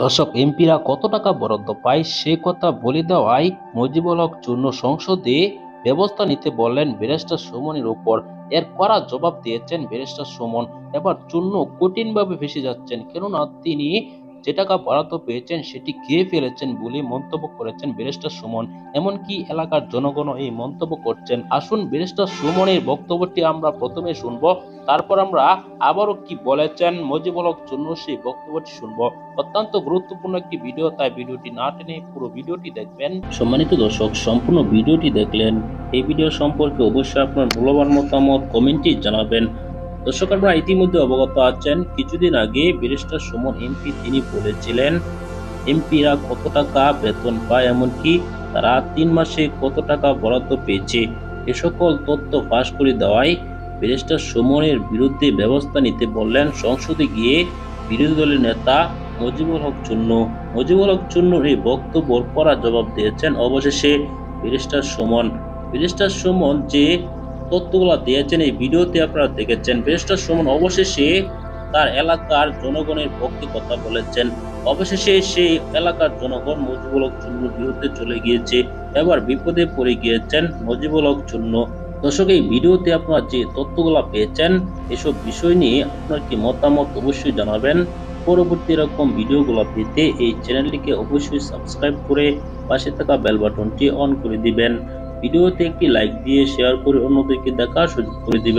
দর্শক, এমপিরা কত টাকা বরাদ্দ পায় সে কথা বলে দেওয়ায় মজিবুল হক চূর্ণ সংসদে ব্যবস্থা নিতে বললেন ব্যারিস্টার সুমনের উপর এর কড়া জবাব দিয়েছেন ব্যারিস্টার সুমন। এবার চূর্ণ কঠিনভাবে ভেসে যাচ্ছেন। কেননা তিনি যে টাকা বরাদ্দ পেয়েছেন সেটি খেয়ে ফেলেছেন বলে মন্তব্য করেছেন ব্যারিস্টার সুমন। এমনকি এলাকার জনগণও এই মন্তব্য করছেন। আসুন ব্যারিস্টার সুমনের বক্তব্যটি আমরা প্রথমে শুনব, তারপর আমরা আবারও কি বলেছেন মুজিবুল হক চূর্ণ সেই বক্তব্যটি শুনব। অত্যন্ত গুরুত্বপূর্ণ একটি ভিডিও, তাই ভিডিওটি না টেনে পুরো ভিডিওটি দেখবেন। সম্মানিত দর্শক, সম্পূর্ণ ভিডিওটি দেখলেন। এই ভিডিও সম্পর্কে অবশ্যই আপনার মূল্যবান মতামত কমেন্টে জানাবেন। দর্শক আপনারা ইতিমধ্যে অবগত আছেন, কিছুদিন আগে ব্যারিস্টার সুমন এমপি তিনি বলেছিলেন, এমপিরা কত টাকা বেতন পায় এমনকি তারা তিন মাসে কত টাকা বরাদ্দ পেয়েছে? এ সকল তথ্য ফাঁস করে দেওয়ায় ব্যারিস্টার সুমনের বিরুদ্ধে ব্যবস্থা নিতে বললেন সংসদে গিয়ে বিরোধী দলের নেতা মজিবুল হক চূর্ণ মুজিবুল হক চূর্ণর এই বক্তব্যর কড়া জবাব দিয়েছেন অবশেষে ব্যারিস্টার সুমন। ব্যারিস্টার সুমন যে তথ্যগুলো দিয়েছেন। এই ভিডিওতে আপনারা দেখেছেন ব্যারিস্টার সুমন অবশেষে তার এলাকার জনগণের পক্ষে কথা বলেছেন। অবশেষে সেই এলাকার জনগণ মুজিবুল হক চূর্ণর বিরুদ্ধে চলে গিয়েছে, এবার বিপদে পড়ে গিয়েছেন মুজিবুল হক চূর্ণ। দর্শক, এই ভিডিওতে আপনারা যে তথ্যগুলো পেয়েছেন, এসব বিষয় নিয়ে আপনার কি মতামত অবশ্যই জানাবেন। পরবর্তী এরকম ভিডিওগুলো পেতে এই চ্যানেলটিকে অবশ্যই সাবস্ক্রাইব করে পাশে থাকা বেল বাটনটি অন করে দিবেন। ভিডিওতে একটি লাইক দিয়ে শেয়ার করে অন্যদেরকে দেখার সুযোগ করে দিবেন।